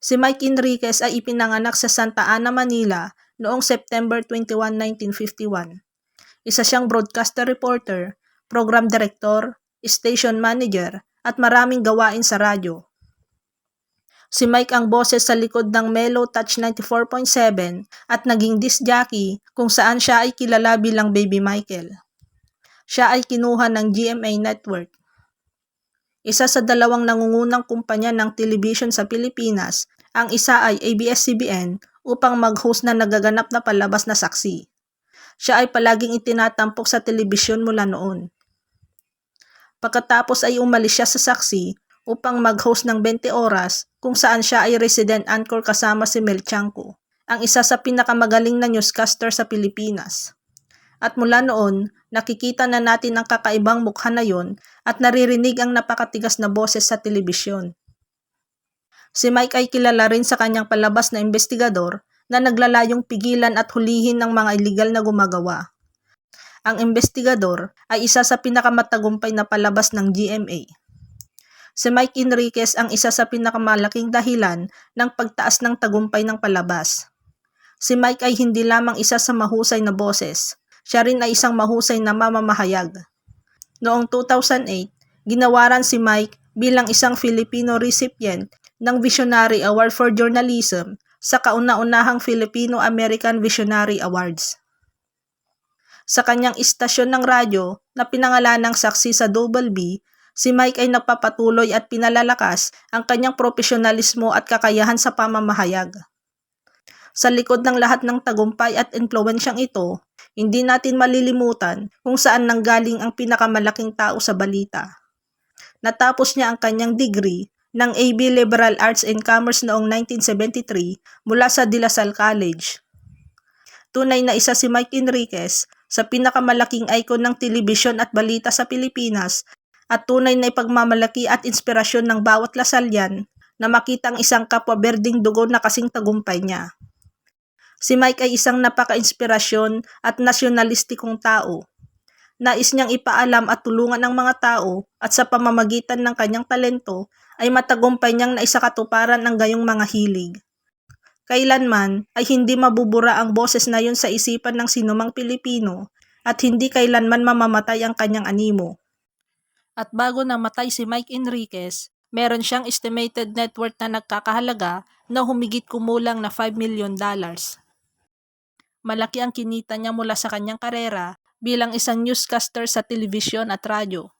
Si Mike Enriquez ay ipinanganak sa Santa Ana, Manila noong September 21, 1951. Isa siyang broadcaster reporter, program director, station manager, at maraming gawain sa radyo. Si Mike ang boses sa likod ng Mellow Touch 94.7 at naging disc jockey kung saan siya ay kilala bilang Baby Michael. Siya ay kinuha ng GMA Network. Isa sa dalawang nangungunang kumpanya ng television sa Pilipinas, ang isa ay ABS-CBN upang mag-host na nagaganap na palabas na saksi. Siya ay palaging itinatampok sa telebisyon mula noon. Pagkatapos ay umalis siya sa saksi upang mag-host ng 20 oras kung saan siya ay resident anchor kasama si Mel Chanco, ang isa sa pinakamagaling na newscaster sa Pilipinas. At mula noon, nakikita na natin ang kakaibang mukha na yon at naririnig ang napakatigas na boses sa telebisyon. Si Mike ay kilala rin sa kanyang palabas na investigador na naglalayong pigilan at hulihin ng mga illegal na gumagawa. Ang investigador ay isa sa pinakamatagumpay na palabas ng GMA. Si Mike Enriquez ang isa sa pinakamalaking dahilan ng pagtaas ng tagumpay ng palabas. Si Mike ay hindi lamang isa sa mahusay na boses, siya rin ay isang mahusay na mamamahayag. Noong 2008, ginawaran si Mike bilang isang Filipino recipient ng Visionary Award for Journalism sa kauna-unahang Filipino-American Visionary Awards. Sa kanyang istasyon ng radyo na pinangalanang saksi sa Double B, si Mike ay napapatuloy at pinalalakas ang kanyang profesionalismo at kakayahan sa pamamahayag. Sa likod ng lahat ng tagumpay at impluensyang ito, hindi natin malilimutan kung saan nanggaling ang pinakamalaking tao sa balita. Natapos niya ang kanyang degree ng AB Liberal Arts and Commerce noong 1973 mula sa De La Salle College. Tunay na isa si Mike Enriquez sa pinakamalaking icon ng telebisyon at balita sa Pilipinas at tunay na ipagmamalaki at inspirasyon ng bawat Lasallian na makita ang isang kapwa berding dugo na kasing tagumpay niya. Si Mike ay isang napaka-inspirasyon at nasyonalistikong tao. Nais niyang ipaalam at tulungan ang mga tao at sa pamamagitan ng kanyang talento ay matagumpay niyang naisakatuparan ang gayong mga hilig. Kailanman ay hindi mabubura ang boses na yun sa isipan ng sinumang Pilipino at hindi kailanman mamamatay ang kanyang animo. At bago namatay si Mike Enriquez, meron siyang estimated net worth na nagkakahalaga na humigit kumulang na 5 million dollars. Malaki ang kinita niya mula sa kanyang karera bilang isang newscaster sa telebisyon at radyo.